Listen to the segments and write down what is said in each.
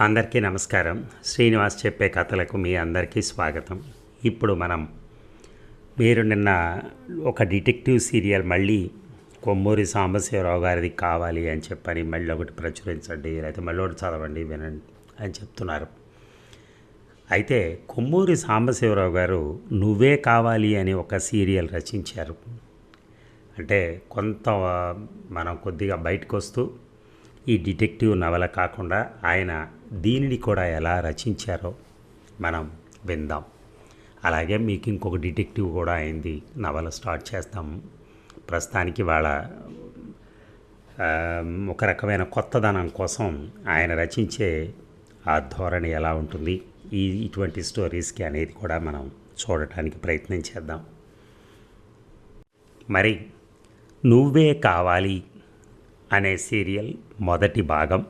అందరికీ నమస్కారం. శ్రీనివాస్ చెప్పే కథలకు మీ అందరికీ స్వాగతం. ఇప్పుడు మనం మీరు నిన్న ఒక డిటెక్టివ్ సీరియల్ మళ్ళీ కొమ్మూరి సాంబశివరావు గారిది కావాలి అని చెప్పని మళ్ళీ ఒకటి ప్రచురించండి లేకపోతే మళ్ళీ ఒకటి చదవండి వినండి అని చెప్తున్నారు. అయితే కొమ్మూరి సాంబశివరావు గారు నువ్వే కావాలి అని ఒక సీరియల్ రచించారు. అంటే కొంత మనం కొద్దిగా బయటకు వస్తూ ఈ డిటెక్టివ్ నవల కాకుండా ఆయన దీనిని కూడా ఎలా రచించారో మనం విందాం. అలాగే మీకు ఇంకొక డిటెక్టివ్ కూడా అయింది. నవల స్టార్ట్ చేస్తాం. ప్రస్తుతానికి వాళ్ళ ఒక రకమైన కొత్తదనం కోసం ఆయన రచించే ఆ ధోరణి ఎలా ఉంటుంది? ఈ ఇటువంటి స్టోరీస్కి అనేది కూడా మనం చూడటానికి ప్రయత్నం చేద్దాం. మరి నువ్వే కావాలి అనే సీరియల్ మొదటి భాగం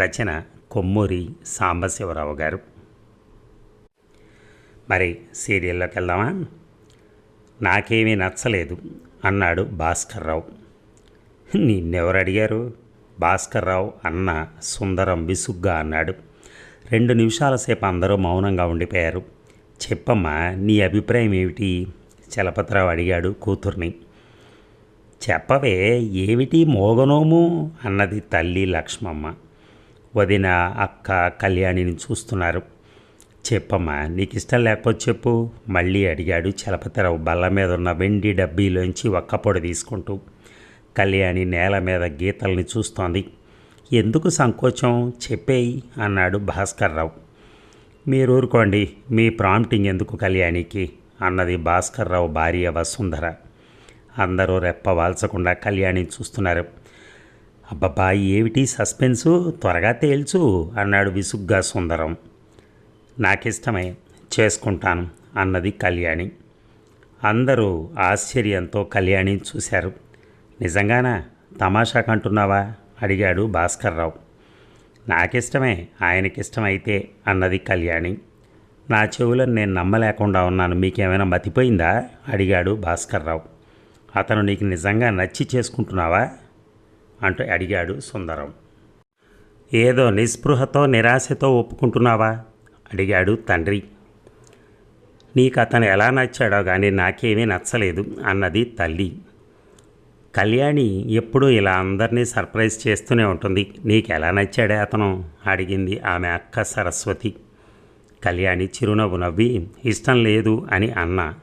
రచన కొమ్మూరి సాంబశివరావు గారు. మరి సీరియల్లోకి వెళ్దామా? నాకేమీ నచ్చలేదు అన్నాడు భాస్కర్ రావు నిన్నెవరు అడిగారు? భాస్కర్ రావు అన్న సుందరం విసుగ్గా అన్నాడు. రెండు నిమిషాల సేపు అందరూ మౌనంగా ఉండిపోయారు. చెప్పమ్మా నీ అభిప్రాయం ఏమిటి? చలపతిరావు అడిగాడు కూతుర్ని. చెప్పవే ఏమిటి మోగనోము? అన్నది తల్లి లక్ష్మమ్మ. వదిన అక్క కళ్యాణిని చూస్తున్నారు. చెప్పమ్మా నీకు ఇష్టం లేకపోతే చెప్పు మళ్ళీ అడిగాడు చలపతిరావు బల్ల మీద ఉన్న వెండి డబ్బీలోంచి ఒక్క పొడి తీసుకుంటూ. కళ్యాణి నేల మీద గీతల్ని చూస్తోంది. ఎందుకు సంకోచం? చెప్పేయి అన్నాడు భాస్కర్రావు. మీరు ఊరుకోండి మీ ప్రాంప్టింగ్ ఎందుకు కళ్యాణికి? అన్నది భాస్కర్రావు భార్య వసుంధర. అందరూ రెప్ప వాల్చకుండా కళ్యాణి చూస్తున్నారు. అబ్బబ్బా ఏమిటి సస్పెన్సు? త్వరగా తేల్చు అన్నాడు విసుగ్గా సుందరం. నాకిష్టమే చేసుకుంటాను అన్నది కళ్యాణి. అందరూ ఆశ్చర్యంతో కళ్యాణి చూశారు. నిజంగానా? తమాషాకంటున్నావా అడిగాడు భాస్కర్రావు. నాకిష్టమే ఆయనకిష్టమైతే అన్నది కళ్యాణి. నా చెవులను నేను నమ్మలేకుండా ఉన్నాను మీకేమైనా మతిపోయిందా? అడిగాడు భాస్కర్రావు. అతను నీకు నిజంగా నచ్చి చేసుకుంటున్నావా? అంటూ అడిగాడు సుందరం. ఏదో నిస్పృహతో నిరాశతో ఒప్పుకుంటున్నావా? అడిగాడు తండ్రి. నీకు అతను ఎలా నచ్చాడో కానీ నాకేమీ నచ్చలేదు అన్నది తల్లి. కళ్యాణి ఎప్పుడూ ఇలా అందరినీ సర్ప్రైజ్ చేస్తూనే ఉంటుంది. నీకు ఎలా నచ్చాడే అతను? అడిగింది ఆమె అక్క సరస్వతి. కళ్యాణి చిరునవ్వు నవ్వి ఇష్టం లేదు అని అన్న.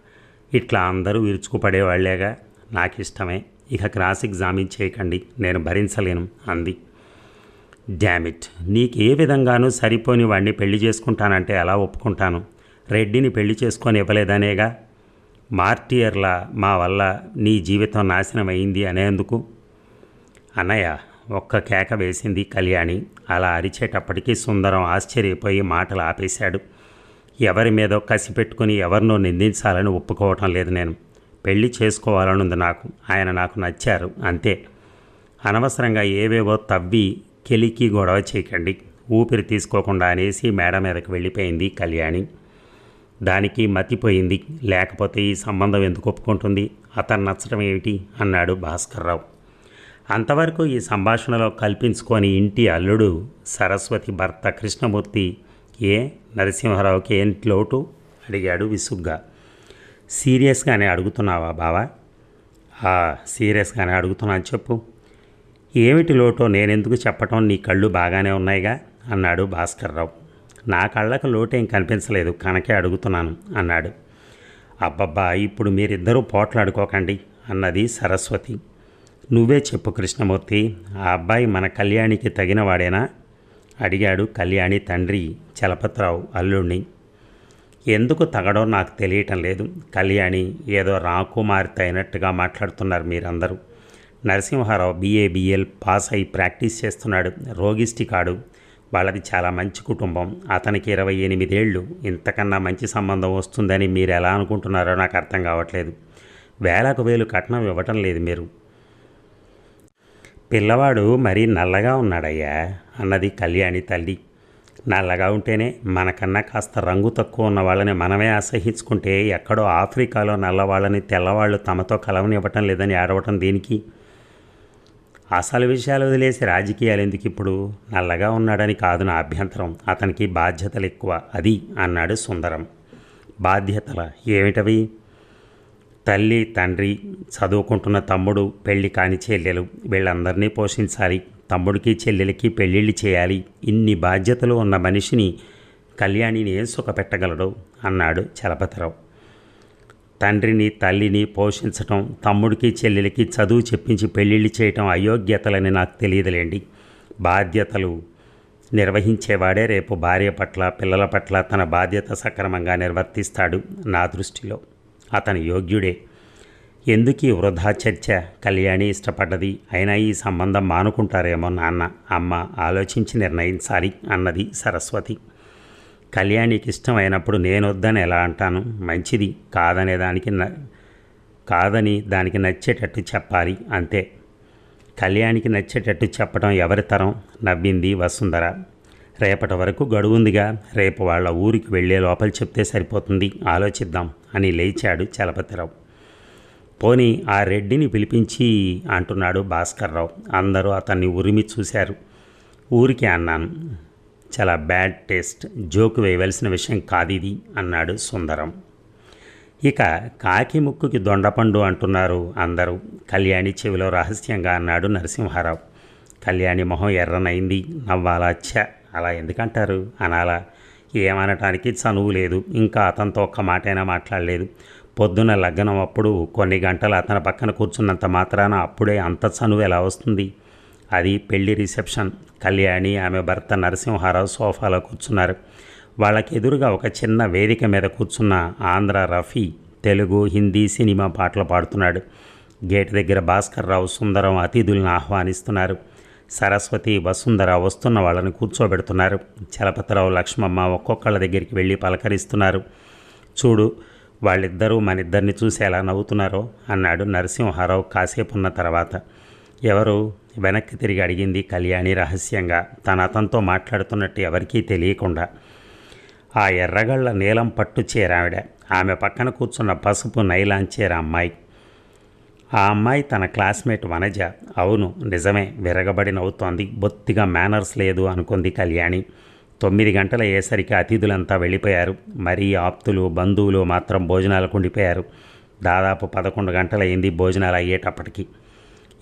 ఇట్లా అందరూ విరుచుకుపడేవాళ్ళేగా. నాకు ఇష్టమే ఇక క్రాస్ ఎగ్జామిన్ చేయకండి నేను భరించలేను అంది. డ్యామిట్ నీకు ఏ విధంగానూ సరిపోని వాడిని పెళ్ళి చేసుకుంటానంటే ఎలా ఒప్పుకుంటాను? రెడ్డిని పెళ్ళి చేసుకొని ఇవ్వలేదనేగా? మార్టియర్లా మా వల్ల నీ జీవితం నాశనం అయింది అనేందుకు? అన్నయ్య ఒక్క కేక వేసింది కళ్యాణి. అలా అరిచేటప్పటికీ సుందరం ఆశ్చర్యపోయి మాటలు ఆపేశాడు. ఎవరి మీదో కసి పెట్టుకుని ఎవరినో నిందించాలని ఒప్పుకోవటం లేదు నేను. పెళ్ళి చేసుకోవాలనుంది నాకు. ఆయన నాకు నచ్చారు. అంతే. అనవసరంగా ఏవేవో తవ్వి కెలికి గొడవ చేయకండి. ఊపిరి తీసుకోకుండా అనేసి మేడ మీదకి వెళ్ళిపోయింది కళ్యాణి. దానికి మతిపోయింది. లేకపోతే ఈ సంబంధం ఎందుకు ఒప్పుకుంటుంది? అతను నచ్చడం ఏమిటి? అన్నాడు భాస్కర్రావు. అంతవరకు ఈ సంభాషణలో కల్పించుకొని ఇంటి అల్లుడు సరస్వతి భర్త కృష్ణమూర్తి ఏ నరసింహరావుకి ఏంటి లోటు? అడిగాడు విసుగ్గా. సీరియస్గానే అడుగుతున్నావా బావా? సీరియస్గానే అడుగుతున్నాను చెప్పు. ఏమిటి లోటో నేనెందుకు చెప్పటం? నీ కళ్ళు బాగానే ఉన్నాయిగా? అన్నాడు భాస్కర్రావు. నా కళ్ళకు లోటేం కనిపించలేదు. కనకే అడుగుతున్నాను అన్నాడు. అబ్బబ్బా ఇప్పుడు మీరిద్దరూ పోట్లాడుకోకండి అన్నది సరస్వతి. నువ్వే చెప్పు కృష్ణమూర్తి ఆ అబ్బాయి మన కళ్యాణికి తగినవాడేనా? అడిగాడు కళ్యాణి తండ్రి చలపతిరావు అల్లుణ్ణి. ఎందుకు తగడో నాకు తెలియటం లేదు. కళ్యాణి ఏదో రాకుమారితో అయినట్టుగా మాట్లాడుతున్నారు మీరందరూ. నరసింహారావు బీఏబిఎల్ పాస్ అయి ప్రాక్టీస్ చేస్తున్నాడు. రోగిష్టి కాడు. వాళ్ళది చాలా మంచి కుటుంబం. అతనికి ఇరవై ఎనిమిదేళ్ళు ఇంతకన్నా మంచి సంబంధం వస్తుందని మీరు ఎలా అనుకుంటున్నారో నాకు అర్థం కావట్లేదు. వేలకు వేలు కట్నం ఇవ్వటం లేదు మీరు. పిల్లవాడు మరీ నల్లగా ఉన్నాడయ్యా అన్నది కళ్యాణి తల్లి. నల్లగా ఉంటేనే మనకన్నా కాస్త రంగు తక్కువ ఉన్న వాళ్ళని మనమే అసహించుకుంటే ఎక్కడో ఆఫ్రికాలో నల్లవాళ్ళని తెల్లవాళ్ళు తమతో కలవనివ్వటం లేదని ఏడవటం దీనికి? అసలు విషయాలు వదిలేసి రాజకీయాలు ఎందుకు ఇప్పుడు? నల్లగా ఉన్నాడని కాదు నా అభ్యంతరం. అతనికి బాధ్యతలు ఎక్కువ అది అన్నాడు సుందరం. బాధ్యతల ఏమిటవి? తల్లి తండ్రి చదువుకుంటున్న తమ్ముడు పెళ్ళి కాని చెల్లెలు వీళ్ళందరినీ పోషించాలి. తమ్ముడికి చెల్లెలకి పెళ్ళిళ్ళు చేయాలి. ఇన్ని బాధ్యతలు ఉన్న మనిషిని కళ్యాణిని ఏం సుఖపెట్టగలడు అన్నాడు చలపతిరావు. తండ్రిని తల్లిని పోషించటం తమ్ముడికి చెల్లెలకి చదువు చెప్పించి పెళ్ళిళ్ళు చేయటం అయోగ్యతలని నాకు తెలియదులేండి. బాధ్యతలు నిర్వహించేవాడే రేపు భార్య పట్ల పిల్లల పట్ల తన బాధ్యత సక్రమంగా నిర్వర్తిస్తాడు నా దృష్టిలో. అతని యోగ్యుడే. ఎందుకు వృధా చర్చ? కళ్యాణి ఇష్టపడ్డది. అయినా ఈ సంబంధం మానుకుంటారేమో నాన్న. అమ్మ ఆలోచించి నిర్ణయించాలి అన్నది సరస్వతి. కళ్యాణికి ఇష్టమైనప్పుడు నేనొద్దని ఎలా అంటాను? మంచిది. కాదనే దానికి న కాదని దానికి నచ్చేటట్టు చెప్పాలి. అంతే. కళ్యాణికి నచ్చేటట్టు చెప్పడం ఎవరి తరం? నవ్వింది వసుంధర. రేపటి వరకు గడువుందిగా. రేపు వాళ్ళ ఊరికి వెళ్ళే లోపల చెప్తే సరిపోతుంది. ఆలోచిద్దాం అని లేచాడు చలపతిరావు. పోనీ ఆ రెడ్డిని పిలిపించి అంటున్నాడు భాస్కర్రావు. అందరూ అతన్ని ఉరిమి చూశారు. ఊరికే అన్నాను చాలా బ్యాడ్ టేస్ట్ జోకు వేయవలసిన విషయం కాదు ఇది అన్నాడు సుందరం. ఇక కాకి ముక్కుకి దొండపండు అంటున్నారు అందరూ. కళ్యాణి చెవిలో రహస్యంగా అన్నాడు నరసింహారావు. కళ్యాణి మొహం ఎర్రనైంది. నవ్వాలా ఛ అలా ఎందుకంటారు? అనాలా? ఏమనటానికి చనువు లేదు. ఇంకా అతనితో ఒక్క మాటైనా మాట్లాడలేదు. పొద్దున లగ్నం అప్పుడు కొన్ని గంటలు అతని పక్కన కూర్చున్నంత మాత్రాన అప్పుడే అంత చనువు ఎలా వస్తుంది? అది పెళ్ళి రిసెప్షన్. కళ్యాణి ఆమె భర్త నరసింహారావు సోఫాలో కూర్చున్నారు. వాళ్ళకి ఎదురుగా ఒక చిన్న వేదిక మీద కూర్చున్న ఆంధ్ర రఫీ తెలుగు హిందీ సినిమా పాటలు పాడుతున్నాడు. గేట్ దగ్గర భాస్కర్ రావు సుందరం అతిథులను ఆహ్వానిస్తున్నారు. సరస్వతి వసుంధర వస్తున్న వాళ్ళని కూర్చోబెడుతున్నారు. చలపతిరావు లక్ష్మమ్మ ఒక్కొక్కళ్ళ దగ్గరికి వెళ్ళి పలకరిస్తున్నారు. చూడు వాళ్ళిద్దరూ మనిద్దరిని చూసి ఎలా నవ్వుతున్నారో అన్నాడు నరసింహారావు కాసేపు ఉన్న తర్వాత. ఎవరు? వెనక్కి తిరిగి అడిగింది కళ్యాణి రహస్యంగా. తన అతనితో మాట్లాడుతున్నట్టు ఎవరికీ తెలియకుండా. ఆ ఎర్రగళ్ళ నీలం పట్టు చేరావిడ ఆమె పక్కన కూర్చున్న పసుపు నైలాన్ చీర అమ్మాయి. ఆ అమ్మాయి తన క్లాస్మేట్ వనజ. అవును నిజమే విరగబడి నవ్వుతోంది. బొత్తిగా మేనర్స్ లేదు అనుకుంది కళ్యాణి. తొమ్మిది గంటల అయ్యేసరికి అతిథులంతా వెళ్ళిపోయారు. మరీ ఆప్తులు బంధువులు మాత్రం భోజనాలకు ఉండిపోయారు. దాదాపు పదకొండు గంటలయ్యింది భోజనాలు అయ్యేటప్పటికి.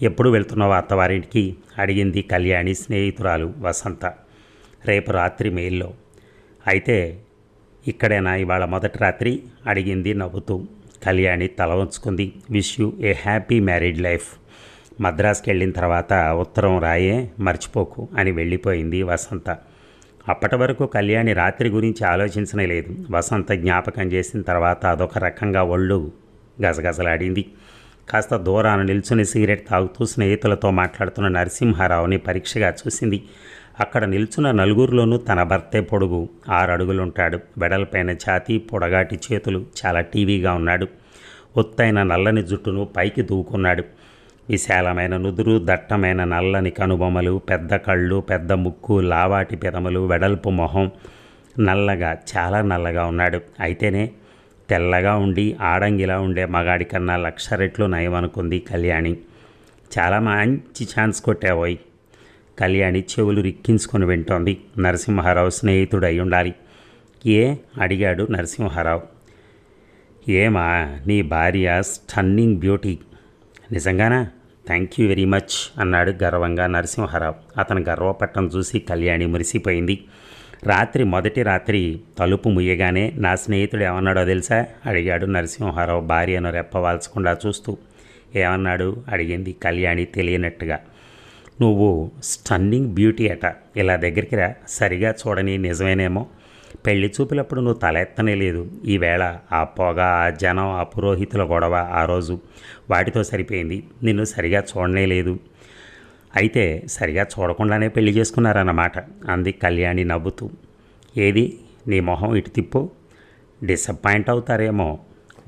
ఎప్పుడు వెళ్తున్నావు అత్తవారింటికి? అడిగింది కళ్యాణి స్నేహితురాలు వసంత. రేపు రాత్రి మెయిల్లో. అయితే ఇక్కడేనా ఇవాళ మొదటి రాత్రి? అడిగింది నవ్వుతూ. కళ్యాణి తల ఉంచుకుంది wish you a happy married life మద్రాస్కి వెళ్ళిన తర్వాత ఉత్తరం రాయే మర్చిపోకు అని వెళ్ళిపోయింది వసంత. అప్పటి వరకు కళ్యాణి రాత్రి గురించి ఆలోచించనే లేదు. వసంత జ్ఞాపకం చేసిన తర్వాత అదొక రకంగా ఒళ్ళు గజగజలాడింది కాస్త దూరాన నిల్చుని సిగరెట్ తాగుతూ స్నేహితులతో మాట్లాడుతున్న నరసింహారావుని పరీక్షగా చూసింది. అక్కడ నిల్చున్న నలుగురిలోనూ తన భర్తే పొడుగు ఆరు అడుగులుంటాడు. వెడల్పైన ఛాతీ పొడగాటి చేతులు చాలా టీవీగా ఉన్నాడు. ఒత్తైన నల్లని జుట్టును పైకి దూకున్నాడు. విశాలమైన నుదురు దట్టమైన నల్లని కనుబొమ్మలు పెద్ద కళ్ళు పెద్ద ముక్కు లావాటి పెదములు వెడల్పు మొహం నల్లగా చాలా నల్లగా ఉన్నాడు. అయితేనే తెల్లగా ఉండి ఆడంగిలా ఉండే మగాడి కన్నా లక్ష రెట్లు నయం అనుకుంది కళ్యాణి. చాలా మంచి ఛాన్స్ కొట్టావోయ్. కళ్యాణి చెవులు రిక్కించుకొని వింటోంది. నరసింహారావు స్నేహితుడు అయి ఉండాలి. ఏ? అడిగాడు నరసింహారావు. ఏమా? నీ భార్య స్టన్నింగ్ బ్యూటీ. నిజంగానా? థ్యాంక్ యూ వెరీ మచ్ అన్నాడు గర్వంగా నరసింహారావు. అతను గర్వపట్టం చూసి కళ్యాణి మురిసిపోయింది. రాత్రి మొదటి రాత్రి తలుపు ముయ్యగానే నా స్నేహితుడు ఏమన్నాడో తెలుసా? అడిగాడు నరసింహారావు భార్యను రెప్పవాల్చకుండా చూస్తూ. ఏమన్నాడు? అడిగింది కళ్యాణి తెలియనట్టుగా. నువ్వు స్టన్నింగ్ బ్యూటీ అట. ఇలా దగ్గరికి రా. సరిగా చూడని నిజమేనేమో. పెళ్ళి చూపులప్పుడు నువ్వు తలెత్తనే లేదు ఈవేళ ఆ పొగ ఆ జనం ఆ పురోహితుల గొడవ ఆ రోజు వాటితో సరిపోయింది. నిన్ను సరిగా చూడనే లేదు అయితే సరిగా చూడకుండానే పెళ్ళి చేసుకున్నారన్నమాట. అంది కళ్యాణి నవ్వుతూ. ఏది? నీ మొహం ఇటు తిప్పు. డిసప్పాయింట్ అవుతారేమో.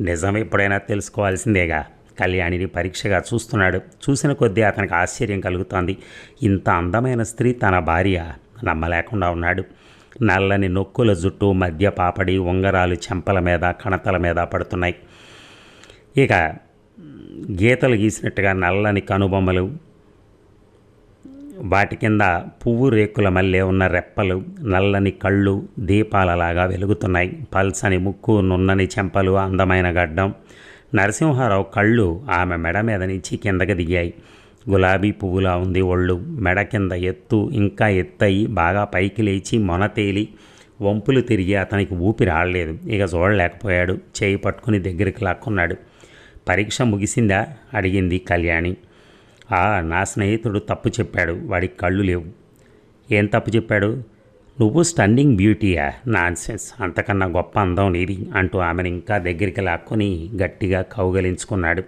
నిజం ఎప్పుడైనా తెలుసుకోవాల్సిందేగా. కళ్యాణిని పరీక్షగా చూస్తున్నాడు. చూసిన కొద్దీ అతనికి ఆశ్చర్యం కలుగుతోంది. ఇంత అందమైన స్త్రీ తన భార్య నమ్మలేకుండా ఉన్నాడు. నల్లని నొక్కుల జుట్టు మధ్య పాపడి ఉంగరాలు చెంపల మీద కణతల మీద పడుతున్నాయి. ఇక గీతలు గీసినట్టుగా నల్లని కనుబొమ్మలు వాటి కింద పువ్వు రేకుల మల్లె ఉన్న రెప్పలు నల్లని కళ్ళు దీపాలలాగా వెలుగుతున్నాయి. పల్సని ముక్కు నున్నని చెంపలు అందమైన గడ్డం నరసింహారావు కళ్ళు ఆమె మెడ మీద నుంచి కిందకి దిగాయి. గులాబీ పువ్వులా ఉంది ఒళ్ళు. మెడ కింద ఎత్తు ఇంకా ఎత్తయి. బాగా పైకి లేచి మొన తేలి వంపులు తిరిగి అతనికి ఊపిరి ఆడలేదు ఇక చూడలేకపోయాడు. చేయి పట్టుకుని దగ్గరికి లాక్కున్నాడు. పరీక్ష ముగిసిందా? అడిగింది కళ్యాణి. ఆ నా స్నేహితుడు తప్పు చెప్పాడు. వాడికి కళ్ళు లేవు. ఏం తప్పు చెప్పాడు? నువ్వు స్టన్నింగ్ బ్యూటీయా? నాన్సెన్స్. అంతకన్నా గొప్ప అందం నీది అంటూ ఆమెను ఇంకా దగ్గరికి లాక్కొని గట్టిగా కౌగలించుకున్నాడు.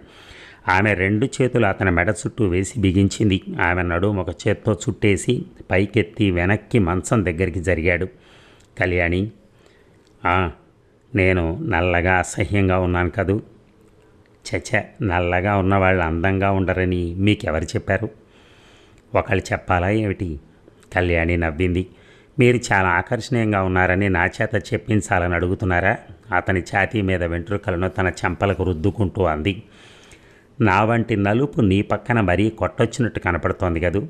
ఆమె రెండు చేతులు అతని మెడ చుట్టూ వేసి బిగించింది. ఆమె నడుము ఒక చేత్తో చుట్టేసి పైకెత్తి వెనక్కి మంచం దగ్గరికి జరిగాడు. కళ్యాణి నేను నల్లగా అసహ్యంగా ఉన్నాను కదూ. చచ్చ నల్లగా ఉన్నవాళ్ళు అందంగా ఉండరని మీకెవరు చెప్పారు? ఒకళ్ళు చెప్పాలా ఏమిటి? కళ్యాణి నవ్వింది. మీరు చాలా ఆకర్షణీయంగా ఉన్నారని నా చేత చెప్పించాలని అడుగుతున్నారా? అతని ఛాతీ మీద వెంట్రుకలను తన చెంపలకు రుద్దుకుంటూ అంది. నా వంటి నలుపు నీ పక్కన మరీ కొట్టొచ్చినట్టు కనపడుతోంది కదూ.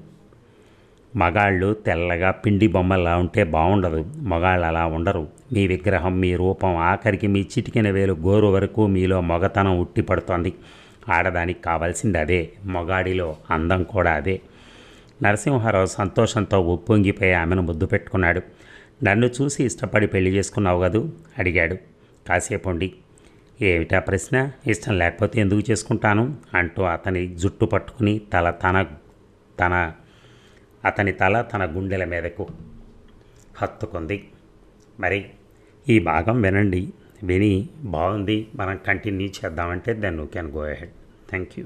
మగాళ్ళు తెల్లగా పిండి బొమ్మలా ఉంటే బాగుండదు మగాళ్ళు అలా ఉండరు. మీ విగ్రహం మీ రూపం ఆఖరికి మీ చిటికిన వేలు గోరు వరకు మీలో మొగతనం ఉట్టి పడుతోంది. ఆడదానికి కావాల్సింది అదే. మొగాడిలో అందం కూడా అదే. నరసింహారావు సంతోషంతో ఉప్పొంగిపోయి ఆమెను ముద్దు పెట్టుకున్నాడు. నన్ను చూసి ఇష్టపడి పెళ్ళి చేసుకున్నావు కదూ? అడిగాడు. కాసేపు ఉండి. ఏమిటా ప్రశ్న? ఇష్టం లేకపోతే ఎందుకు చేసుకుంటాను? అంటూ అతని జుట్టు పట్టుకుని తల తన తన అతని తల తన గుండెల మీదకు హత్తుకుంది. మరి ఈ భాగం వినండి. విని బాగుంది. మనం కంటిన్యూ చేద్దామంటే then you can go ahead thank you